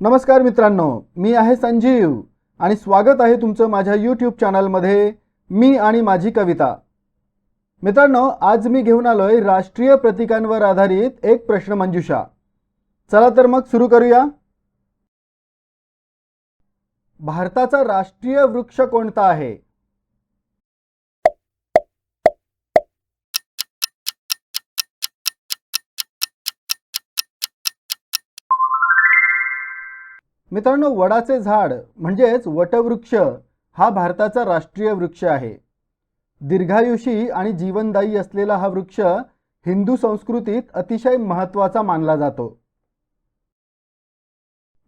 नमस्कार मित्रांनो मी आहे संजीव आणि स्वागत आहे तुमचं माझ्या यूट्यूब चॅनलमध्ये मी आणि माझी कविता. मित्रांनो आज मी घेऊन आलोय राष्ट्रीय प्रतीकांवर आधारित एक प्रश्नमंजुषा चला तर मग सुरू करूया. भारताचा राष्ट्रीय वृक्ष कोणता आहे? मित्रांनो वडाचे झाड म्हणजेच वटवृक्ष हा भारताचा राष्ट्रीय वृक्ष आहे. दीर्घायुषी आणि जीवनदायी असलेला हा वृक्ष हिंदू संस्कृतीत अतिशय महत्त्वाचा मानला जातो.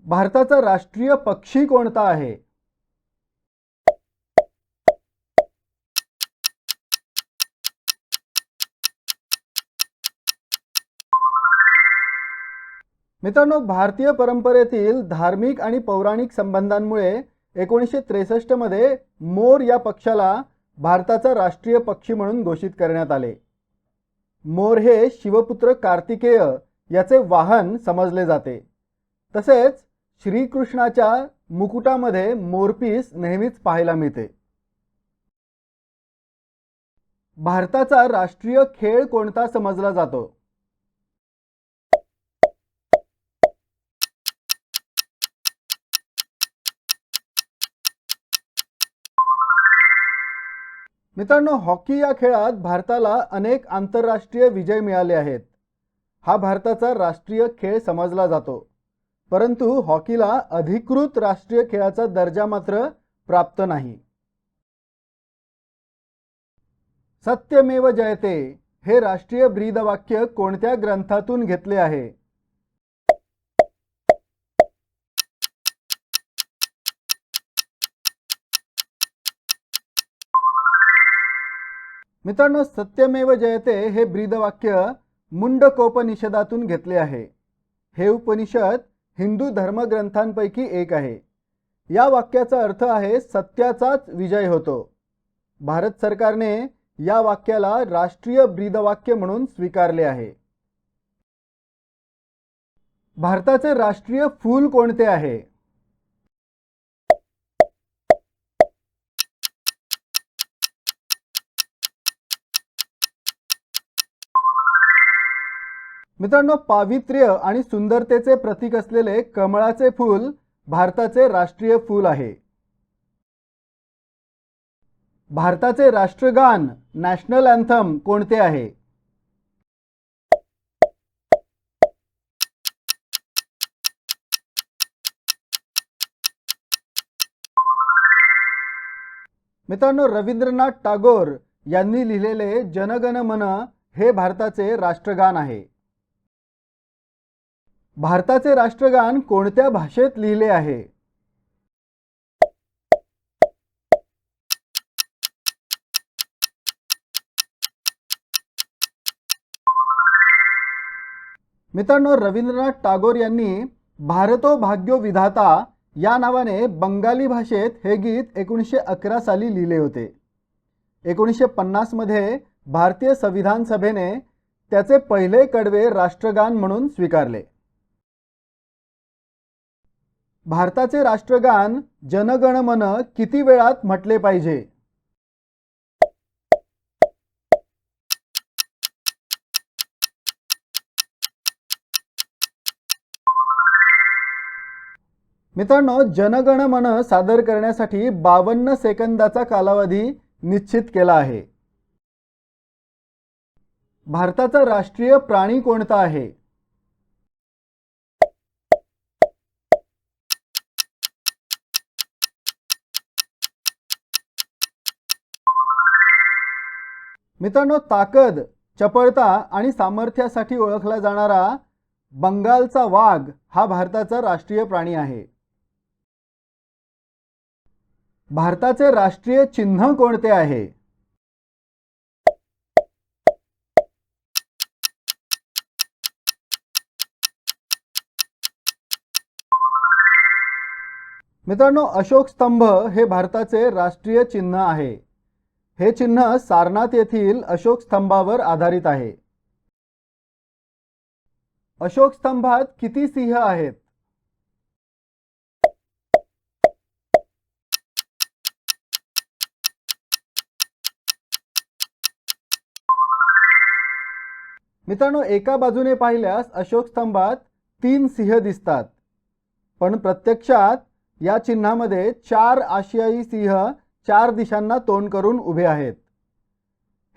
भारताचा राष्ट्रीय पक्षी कोणता आहे? मित्रांनो भारतीय परंपरेतील धार्मिक आणि पौराणिक संबंधांमुळे एकोणीसशे त्रेसष्टमध्ये मोर या पक्षाला भारताचा राष्ट्रीय पक्षी म्हणून घोषित करण्यात आले. मोर हे शिवपुत्र कार्तिकेय याचे वाहन समजले जाते. तसेच श्रीकृष्णाच्या मुकुटामध्ये मोरपीस नेहमीच पाहायला मिळते. भारताचा राष्ट्रीय खेळ कोणता समजला जातो? मित्रांनो हॉकी या खेळात भारताला अनेक आंतरराष्ट्रीय विजय मिळाले आहेत. हा भारताचा राष्ट्रीय खेळ समजला जातो. परंतु हॉकीला अधिकृत राष्ट्रीय खेळाचा दर्जा मात्र प्राप्त नाही. सत्यमेव जयते हे राष्ट्रीय ब्रीदवाक्य कोणत्या ग्रंथातून घेतले आहे? मित्रांनो सत्यमेव जयते हे ब्रीदवाक्य मुंडकोपनिषदातून घेतले आहे. हे उपनिषद हिंदू धर्मग्रंथांपैकी एक आहे. या वाक्याचा अर्थ आहे सत्याचाच विजय होतो. भारत सरकारने या वाक्याला राष्ट्रीय ब्रीदवाक्य म्हणून स्वीकारले आहे. भारताचे राष्ट्रीय फूल कोणते आहे? मित्रांनो पावित्र्य आणि सुंदरतेचे प्रतीक असलेले कमळाचे फूल भारताचे राष्ट्रीय फूल आहे. भारताचे राष्ट्रगान नॅशनल अँथम कोणते आहे? मित्रांनो रवींद्रनाथ टागोर यांनी लिहिलेले जनगण मन हे भारताचे राष्ट्रगान आहे. भारताचे राष्ट्रगान कोणत्या भाषेत लिहिले आहे? मित्रांनो रवींद्रनाथ टागोर यांनी भारतो भाग्यो विधाता या नावाने बंगाली भाषेत हे गीत एकोणीसशे अकरा साली लिहिले होते. एकोणीसशे पन्नासमध्ये भारतीय संविधान सभेने त्याचे पहिले कडवे राष्ट्रगान म्हणून स्वीकारले. भारताचे राष्ट्रगान जनगण मन किती वेळात म्हटले पाहिजे? मित्रांनो जनगण मन सादर करण्यासाठी बावन्न सेकंदाचा कालावधी निश्चित केला आहे. भारताचा राष्ट्रीय प्राणी कोणता आहे? मित्रांनो ताकद चपळता आणि सामर्थ्यासाठी ओळखला जाणारा बंगालचा वाघ हा भारताचा राष्ट्रीय प्राणी आहे. भारताचे राष्ट्रीय चिन्ह कोणते आहे? मित्रांनो अशोक स्तंभ हे भारताचे राष्ट्रीय चिन्ह आहे. हे चिन्ह सारनाथ येथील अशोक स्तंभावर आधारित आहे. अशोक स्तंभात किती सिंह आहेत? मित्रांनो एका बाजूने पाहिल्यास अशोक स्तंभात तीन सिंह दिसतात. पण प्रत्यक्षात या चिन्हामध्ये चार आशियाई सिंह चार दिशांना तोंड करून उभे आहेत.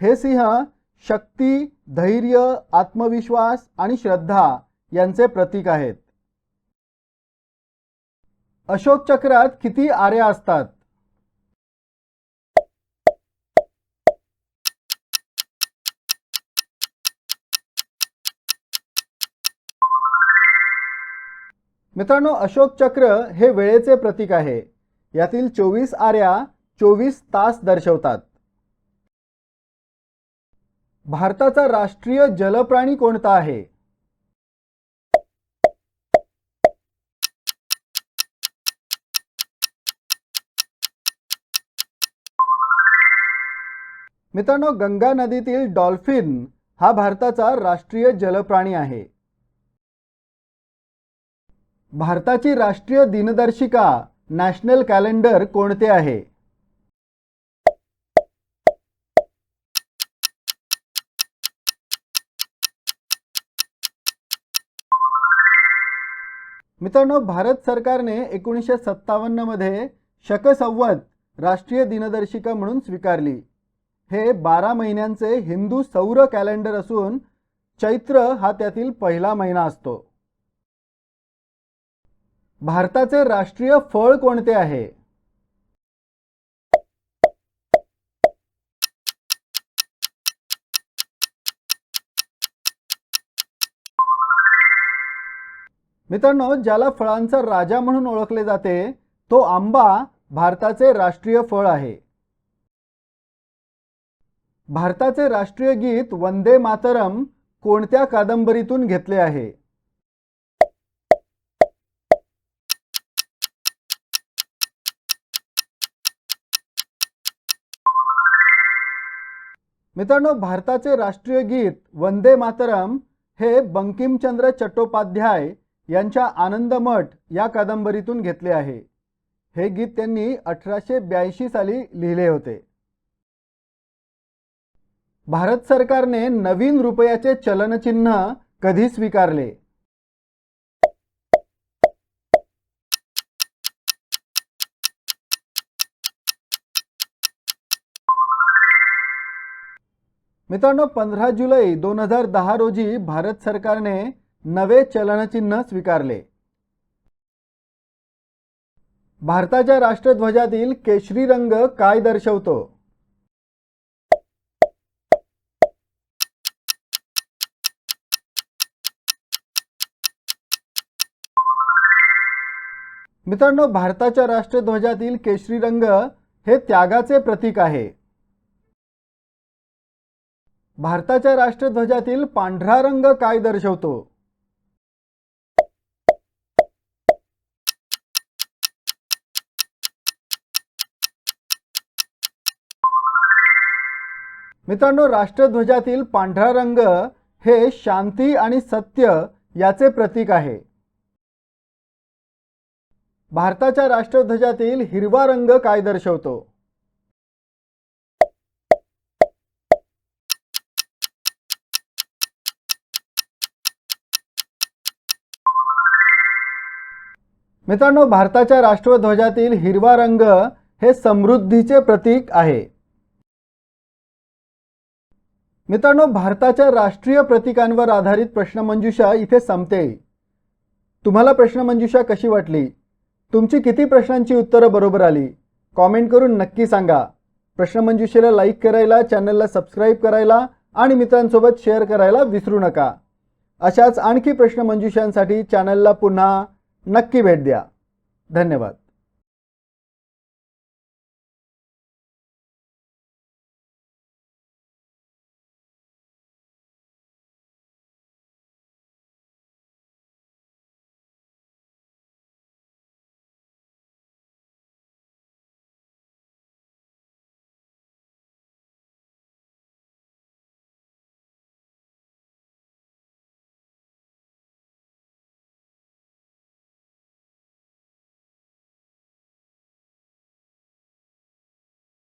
हे सिंह शक्ती धैर्य आत्मविश्वास आणि श्रद्धा यांचे प्रतीक आहेत. अशोक चक्रात किती आऱ्या असतात? मित्रांनो अशोक चक्र हे वेळेचे प्रतीक आहे. यातील चोवीस आऱ्या चोवीस तास दर्शवतात. भारताचा राष्ट्रीय जलप्राणी कोणता आहे? मित्रांनो गंगा नदीतील डॉल्फिन हा भारताचा राष्ट्रीय जलप्राणी आहे. भारताची राष्ट्रीय दिनदर्शिका नॅशनल कॅलेंडर कोणते आहे? मित्रांनो भारत सरकारने एकोणीसशे सत्तावन्नमध्ये शकसंवत राष्ट्रीय दिनदर्शिका म्हणून स्वीकारली. हे बारा महिन्यांचे हिंदू सौर कॅलेंडर असून चैत्र हा त्यातील पहिला महिना असतो. भारताचे राष्ट्रीय फळ कोणते आहे? मित्रांनो ज्याला फळांचा राजा म्हणून ओळखले जाते तो आंबा भारताचे राष्ट्रीय फळ आहे. भारताचे राष्ट्रीय गीत वंदे मातरम कोणत्या कादंबरीतून घेतले आहे? मित्रांनो भारताचे राष्ट्रीय गीत वंदे मातरम हे बंकिमचंद्र चट्टोपाध्याय यांच्या आनंदमठ या कादंबरीतून घेतले आहे. हे गीत त्यांनी अठराशे ब्याऐंशी साली लिहिले होते. भारत सरकारने नवीन रुपयाचे चलनचिन्ह कधी स्वीकारले? मित्रांनो पंधरा जुलै दोन हजार दहा रोजी भारत सरकारने नवे चलनचिन्ह स्वीकारले. भारताच्या राष्ट्रध्वजातील केशरी रंग काय दर्शवतो? मित्रांनो भारताच्या राष्ट्रध्वजातील केशरी रंग हे त्यागाचे प्रतीक आहे. भारताच्या राष्ट्रध्वजातील पांढरा रंग काय दर्शवतो? मित्रांनो राष्ट्रध्वजातील पांढरा रंग हे शांती आणि सत्य याचे प्रतीक आहे. भारताच्या राष्ट्रध्वजातील हिरवा रंग काय दर्शवतो? मित्रांनो भारताच्या राष्ट्रध्वजातील हिरवा रंग हे समृद्धीचे प्रतीक आहे. मित्रांनो भारताच्या राष्ट्रीय प्रतीकांवर आधारित प्रश्नमंजुषा इथे संपते. तुम्हाला प्रश्नमंजुषा कशी वाटली? तुमची किती प्रश्नांची उत्तरं बरोबर आली? कॉमेंट करून नक्की सांगा. प्रश्नमंजुषेला लाईक करायला चॅनलला सबस्क्राईब करायला आणि मित्रांसोबत शेअर करायला विसरू नका. अशाच आणखी प्रश्नमंजुषांसाठी चॅनलला पुन्हा नक्की भेट द्या. धन्यवाद.